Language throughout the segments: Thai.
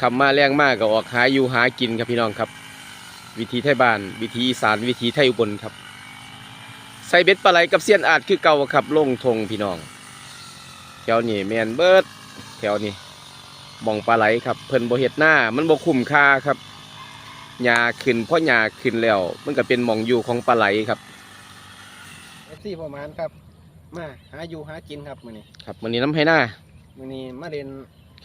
คำมาแรงมากก็ออกหาอยู่หากินครับพี่น้องครับ วิธีไทยบ้าน วิธีอีสานวิธีไทยอุบลครับใส่เบ็ดปลาไหลกับเสี้ยนอาดคือเก่าครับลงทงพี่น้อง แถวนี้แมนเบิดแถวนี้มองปลาไหลครับ เพิ่นบ่เฮ็ดหน้ามันบ่คุ้มค่าครับหญ้าขึ้นเพราะหญ้าขึ้นแล้วมันก็เป็นหมองอยู่ของปลาไหลครับเอฟซีประมาณครับ มาหาอยู่หากินครับมื้อนี้ครับวันนี้น้ำให้หน้ามื้อนี้มาเรียน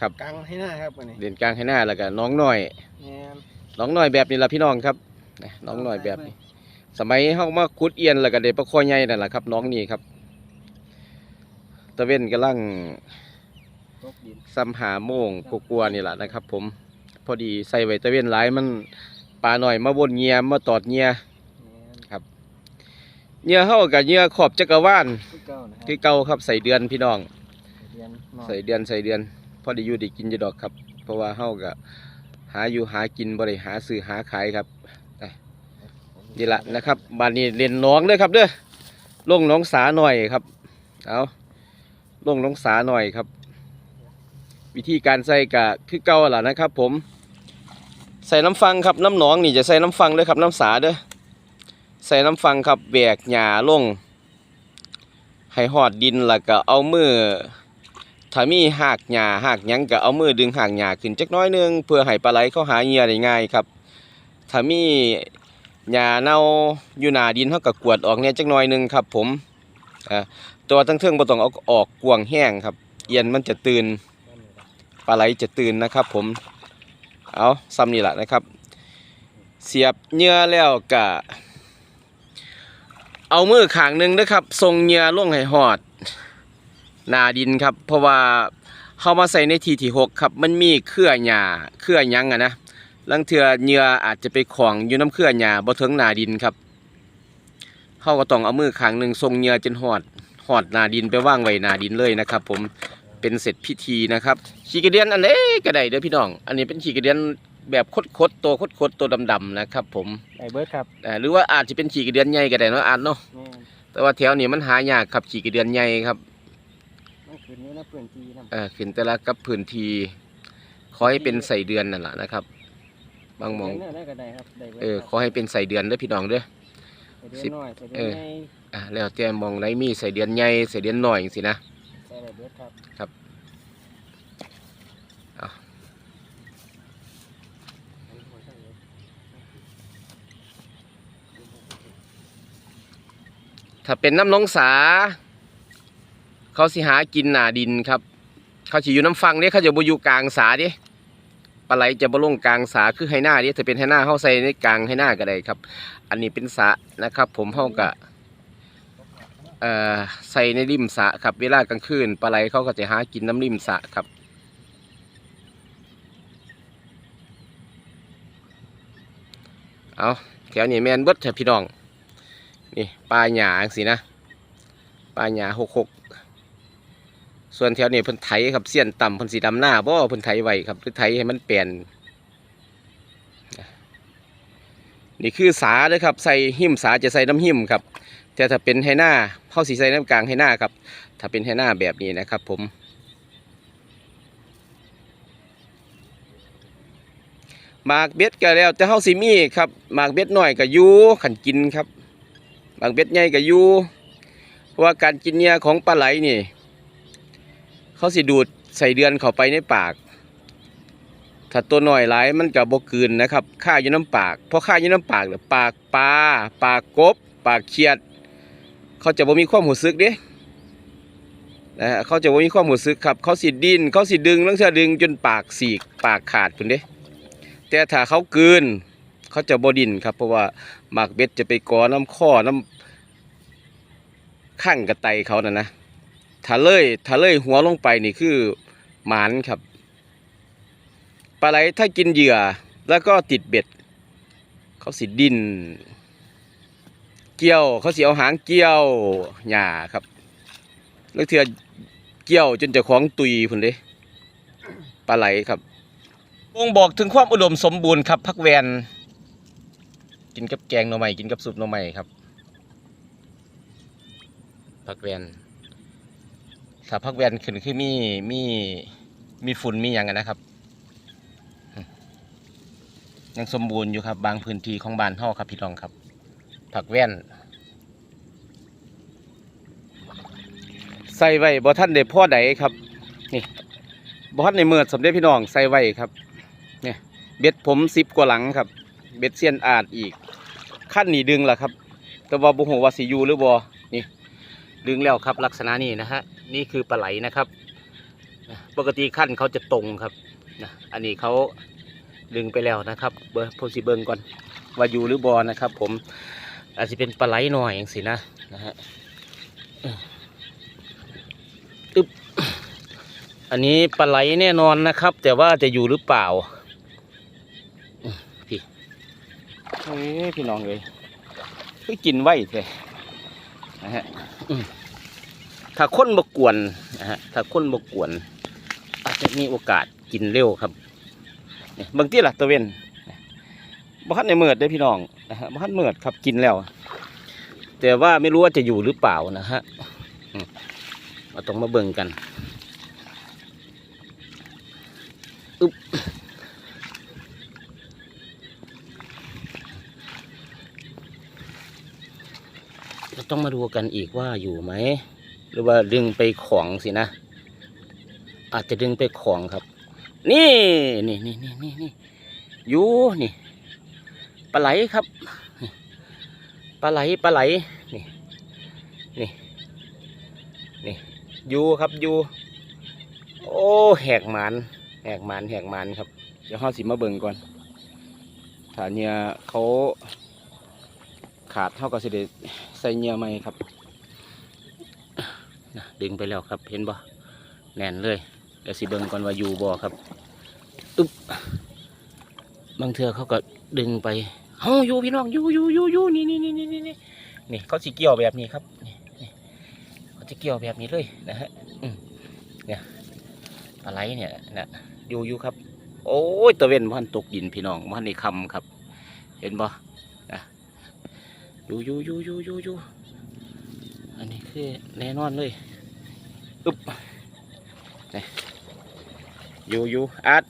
ครับ กลางให้หน้าครับมื้อนี้เด่นกลางให้หน้าแล้วก็น้องน้อย แม่นน้องน้อยแบบนี้ละพี่น้องครับนะน้องน้อยแบบนี้ สมัยเฮามาขุดเอียนแล้วก็ได้ประคอใหญ่นั่นแหละครับ น้องนี่ครับ ตะเว้นกำลังตกดินซ้ำหาโมงกลัวๆนี่แหละนะครับ ผม พอดีใส่ไว้ตะเว้นหลายมันปลาหน่อยมาบนเงียมาตอดเงียแม่นเงียเฮากับเงียขอบจักรวาลคือเก่านะครัคือเก่าครับใส่เดือนพี่น้องเรียนน้อยใส่เดือนใส่เดือน พอได้อยู่ได้กินจะดอกครับ เพราะว่าเฮาก็หาอยู่หากินบ่ได้หาซื้อหาขายครับนี่ละนะครับบานนี้เล่นน้องเด้อครับเด้อลงน้องสาหน่อยครับ เอาลงน้องสาหน่อยครับ วิธีการใส่กะคือเก่าล่ะนะครับ ผม ใส่น้ำฟังครับน้ำหนองนี่จะใส่น้ำฟังเด้อครับน้ำสาเด้อใส่น้ำฟังครับแบกหญ้าลงให้หอดดินแล้วก็เอามือ ถ้ามีหากหญ้าหากหยังก็เอามือดึงหากหญ้าขึ้นจักน้อยนึงเพื่อให้ปลาไหลเข้าหาเหยื่อได้ง่ายครับถ้ามีหญ้าเน่าอยู่หน้าดินเท่ากับกวดออกเนี่ยจักน่อยนึงครับ ผมอ่าตัวทั้งเทิงบ่ต้องเอาออกกวางแห้งครับ เอียนมันจะตื่นปลาไหลจะตื่นนะครับ ผมเอาซ้ำนี่แหละนะครับ เสียบเหยื่อแล้วก็เอามือขางหนึ่งนะครับทรงเหยื่อลงให้หอด หน้าดินครับ เพราะว่าเข้ามาใส่ในทีที่หกครับ มันมีเครือหญ้าเครือหยังอะนะลังเทือเหยื่ออาจจะไปของอยู่น้ำเครือหญ้าบ่ถึงหน้าดินครับเขาก็ต้องเอามือข้างหนึ่งทรงเหยื่อจนหอดหอดหน้าดินไปว่างไว้หน้าดินเลยนะครับ ผมเป็นเสร็จพิธีนะครับขี้กระเดียนอันเล็กก็ได้เด้อพี่น้อง อันนี้เป็นขี้กระเดียนแบบคดๆตัวคดๆตัวดำๆนะครับผมได้เบิดครับอ่าหรือว่าอาจจะเป็นขี้กระเดียนใหญ่ก็ได้เนาะอาจเนาะแม่นแต่ว่าแถวนี้มันหายากครับขี้กระเดียนใหญ่ครับมันขึ้น อยู่ในพื้นที่นำเอ่อขึ้นแต่ละกับพื้นที่ขอให้เป็นใส่เดือนนั่นแหละนะครับ บางหมองได้ก็ได้ครับได้บิดเออครับขอให้เป็นใส่เดือนเด้อพี่น้องเด้อ ใส่เดือนสิบน้อยใส่เดืเออนอใหญ่อะแล้วแต่มองไรมีใส่เดือนใหญ่ใส่เดือนหน่อยจังสินะใส่ได้เบิดครับครับเอาถ้าเป็นน้ำหน้องสา เขาสิหากินหนาดินครับ เขาสิอยู่น้ำฟังเด้เขาจะบ่อยู่กลางสาเด้ปลาไหลจะบ่ลงกลางสาคือให้หน้าเด้ถ้าเป็นให้หน้าเข้าใส่ในกลางให้หน้าก็ได้ครับ อันนี้เป็นสะนะครับ ผมเฮากะเอ่อใส่ในริมสะครับ เวลากลางคืนปลาไหลเขาก็จะหากินน้ำริมสะครับเอาแถวนี้แมนเบิดเถอะพี่น้อง นี่ปลาหยาสินะ ปลาหยาหกหก ส่วนแถวนี้เพิ่นไถครับเสี้ยนต่ำเพิ่นสีดำหน้าบ่เพิ่นไถไว้ครับเพิ่นไถให้มันเปลี่ยน นี่คือสาเด้อครับใส่หิมสาจะใส่น้ำหิมครับ แต่ถ้าเป็นไหหน้าเข้าสีใส่น้ำกลางไหหน้าครับ ถ้าเป็นไหหน้าแบบนี้นะครับ ผม หมากเบ็ดก็แล้วแต่เฮาสิมีครับหมากเบ็ดหน้อยก็อยู่ขันกินครับหมากเบ็ดใหญ่ก็อยู่เพราะว่าการกินเนี่ยของปลาไหลนี่ เขาสิดูดใส่เดือนเข้าไปในปาก ถ้าตัวหน้อยหลายมันก็บ่กลืนนะครับค่าอยู่น้ำปากเพราะค่าอยู่น้ำปากเนี่ยปากปลาปากกบ ปากเขียด เขาจะบ่มีความรู้สึกเด้นะฮะเขาจะบ่มีความรู้สึกครับ เขาสิดิ้นเขาสิดึงแล้วจะดึงจนปากสีกปากขาดพุ่นเด้แต่ถ้าเขากลืนเขาจะบดินครับ เพราะว่าหมากเบ็ดจะไปกอน้ำข้อน้ำข้างกระไตเขานะนะ ถ้าเลยถ้าเลยหัวลงไปนี่คือหมานครับปลาไหลถ้ากินเหยื่อแล้วก็ติดเบ็ด เขาสิดิน เกี่ยวเขาเสิเอาหางเกี่ยวหญ้าครับแล้วเถื่อเกี่ยวจนจะของตุยพุ่นเด้ปลาไหลครับบ่งบอกถึงความอุดมสมบูรณ์ครับพักแวนกินกับแกงหน่อไม้กินกับซุปหน่อไม้ครับพักแวน ถ้าพักแวนขึ้นคือมีมีมีฝุ่นมีอย่างกันนะครับ ยังสมบูรณ์อยู่ครับ บางพื้นที่ของบ้านเฮาครับพี่น้องครับ ผักแว่นใส่ไว้บ่ท่านได้พ่อใดครับ นี่บ่ท่านในเมือดสมเด็จพี่น้องใส่ไว้ครับ เนี่ยเบ็ดผมสิบกว่าหลังครับ เบ็ดเซียนอาดอีกขั้นหนีดึงล่ะครับ แต่ว่าบ่ฮู้ว่าสิยูหรือบ่ ดึงแล้วครับลักษณะนี้นะฮะนี่คือปลาไหลนะครับ ปกติขั้นเขาจะตรงครับนะอันนี้เขาดึงไปแล้วนะครับเบอร์โพสิเบิงก่อนว่าอยู่หรือบอนะครับ ผมอาจจะเป็นปลาไหลหน่อยอย่างสินะนะฮะอึ๊บอันนี้ปลาไหลแน่นอนนะครับ แต่ว่าจะอยู่หรือเปล่าพี่เฮ้ยพี่น้องเลยคือกินไว้เถอะนะฮะ ถ้าคนบกวนนะฮะถ้าคนบกวน อาจจะมีโอกาสกินเร็วครับบางที่ล่ะตะเวนบ้านในเมือดได้พี่น้องนะฮะบ้านเมือดครับกินแล้ว แต่ว่าไม่รู้ว่าจะอยู่หรือเปล่านะฮะมเราต้องมาเบิ่งกันอึ๊บเรา ต้องมาดูกันอีกว่าอยู่ไหม หรือว่าดึงไปของสินะ อาจจะดึงไปของครับ นี่นี่นี่นี่นี่นี่อยู่นี่ปลาไหลครับปลาไหลปลาไหลนี่นี่นี่อยู่ครับอยู่โอ้แหกหมานแหกหมานแหกหมานครับ เดี๋ยวห้าสิมาเบิ่งก่อนถ้าเนี่ยเขา ขาดเท่ากับสิเดใส่เนียไหมครับดึงไปแล้วครับเห็นบ่แน่นเลยเดี๋ยวสิเบิ่งก่อนว่าอยู่บ่ครับอึ๊บบางเทือเขาก็ดึงไปเฮ้าอยู่พี่น้องอยู่อยู่อยู่อยู่นี่นี่นี่นี่นี่นี่นี่เขาสิเกี่ยวแบบนี้ครับนี่นี่เขาจะเกี่ยวแบบนี้เลยนะฮะอืมเนี่ยอะไรเนี่ยนะอยู่อยู่ครับ โอ้ยตะเวนพันตกดินพี่น้องพันในคำครับ เห็นบ่ อยู่อยู่อยู่อยู่อยู่อยู่อันนี้คือแน่นอนเลยอึ๊บอยู่อยู่อาร์ต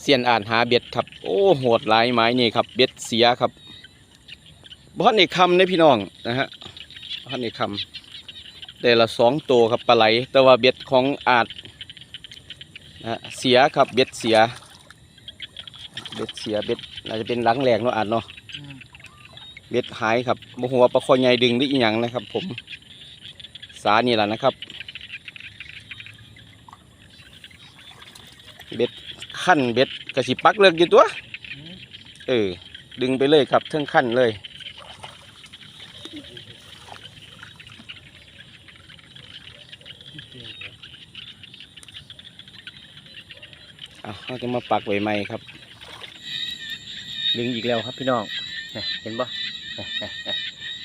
เสียนอ่านหาเบ็ดครับ โอ้โหดหลายไม้นี่ครับ เบ็ดเสียครับบ้านในคำนะพี่น้องนะฮะบ้านในคำได้ละสองตัวครับปลาไหล แต่ว่าเบ็ดของอาจ นะฮะเสียครับเบ็ดเสีย เบ็ดเสียเบ็ดน่าจะเป็นหลังแหลกเนาะอาจเนาะเบ็ดหายครับบ่หัวาปลาคอใหญ่ดึงหรืออีหยังนะครับ ผมสานี่แหละนะครับ เบ็ดขั้นเบ็ดกระสิปักเลิกอยู่ตัว เออดึงไปเลยครับเทั้งขั้นเลย อะเราจะมาปักไว้ใหม่ครับ ดึงอีกแล้วครับพี่น้องเห็นปะ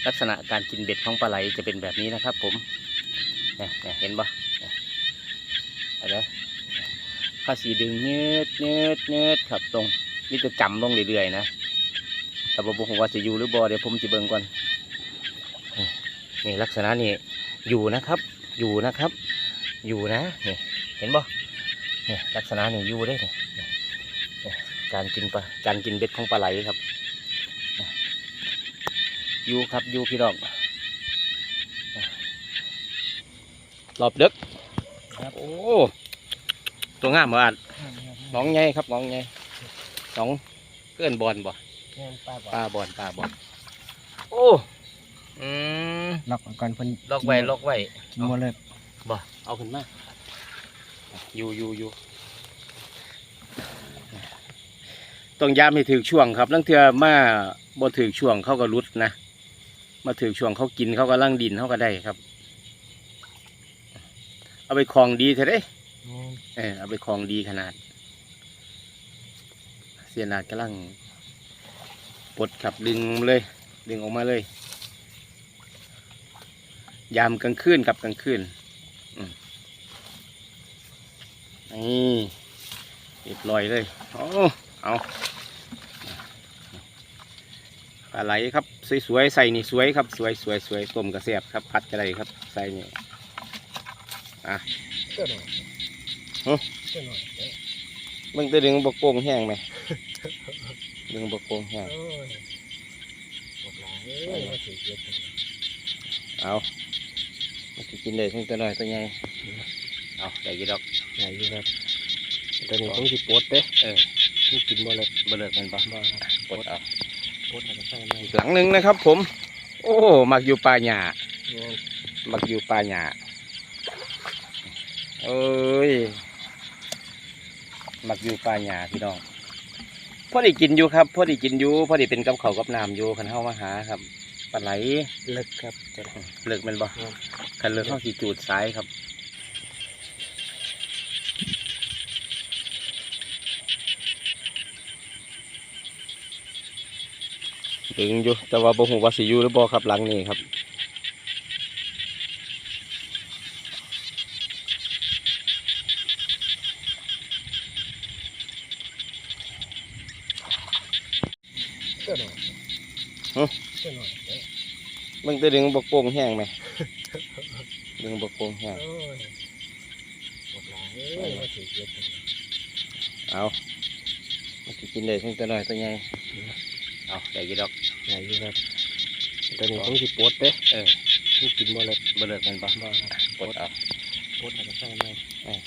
ลักษณะการกินเบ็ดของปลาไหลจะเป็นแบบนี้นะครับ ผมเห็นปะเนี่ยอะไรข้าสีดึงเนื้อเนื้อเนื้อครับตรงนี่จะจำลงเรื่อยๆนะแต่บผมว่าจะอยู่หรือบอเดี๋ยวผมจะเบิ่งก่อนนี่ลักษณะนี้อยู่นะครับ อยู่นะครับ อยู่นะนี่เห็นปะ เนี่ยลักษณะนี้อยู่ได้เนี่ยเนี่ยเนี่ยการกินปลาการกินเบ็ดของปลาไหลครับอยู่ครับอยู่พี่น้องรอบดึกครับโอ้ตัวงามมากน้องไงครับน้องไงน้องเกินบอลบ่แม่นป้าบอกปลาบอลปลาบอลโอ้อืมล็อกไว้ก่อนเพิ่นล็อกไว้ล็อกไว้กินหมดเลยบ่เอาขึ้นมา อยู่อยู่อยู่ต้องยามให้ถือช่วงครับลังเทือมาบ่ถือช่วงเขาก็รุดนะ มาถือช่วงเขากินเขาก็ล่างดินเขาก็ได้ครับ เอาไปคลองดีเถอะเด้แม่นเออเอาไปคลองดีขนาด เสียนาดกำลังปลดขับดึงเลย ดึงออกมาเลย ยามกลางคืนกับกลางคืนอืม นี่เรียบร้อยเลยโอ้เอาปลาไหลครับสวยๆใส่นี่สวยครับสวยสวยสวยต้มกระเสียบครับพัดกระไรครับใส่นี่อะเจ้าหน่อยฮะเจ้าหน่อยเด้อมึงจะดึงบกโป่งแห้งไหมดึงบกโป่งแห้งโอ้ยบอกหลายเอ้ยว่าสิเฮ็ดจังได๋เอามันจะกินได้ทั้งตัวน้อยตัวใหญ่เอาได้กี่ดอก ไหนอยู่ครับตอนนี้ผมสิปวดเด้เออผมกินบ่เลยเบลิกมันปะบ่ครับปลดเอาปวดแล้วก็ใส่ไม่อีกหลังหนึ่งนะครับผม โอ้มักอยู่ป่าหญ้าแม่นมักอยู่ป่าหญ้าเอ้ยมักอยู่ป่าหญ้าพี่น้องพอได้กินอยู่ครับพอได้กินอยู่พอได้เป็นกับเขาวกับน้ำอยู่คันเฮามาหาครับปลาไหลเลิกครับเจ้าหน่อยเลิกแมันบ่คันเลิกเฮาสิจูดสายครับ ดึงอยู่แต่ว่าบ่ฮู้ว่าสิอยู่หรือบ่ครับหลังนี้ครับเจ้าหน่อยฮะเจ้าหน่อยเด้อมึงจะดึงบกโป่งแห้งไหมดึงบกโป่งแห้งโอ้ยบอกหลายเอ้ยว่าสิเฮ็ดจังได๋เอามันจะกินได้ทั้งตัวน้อยตัวใหญ่เอาได้กี่ดอก ไหนอยู่ครับตอนนี้ผมสิปวดเด้เออผมกินบ่เลยเบลิกมันปะบ่ครับปลดเอาปวดแล้วก็ใส่ไม่เออ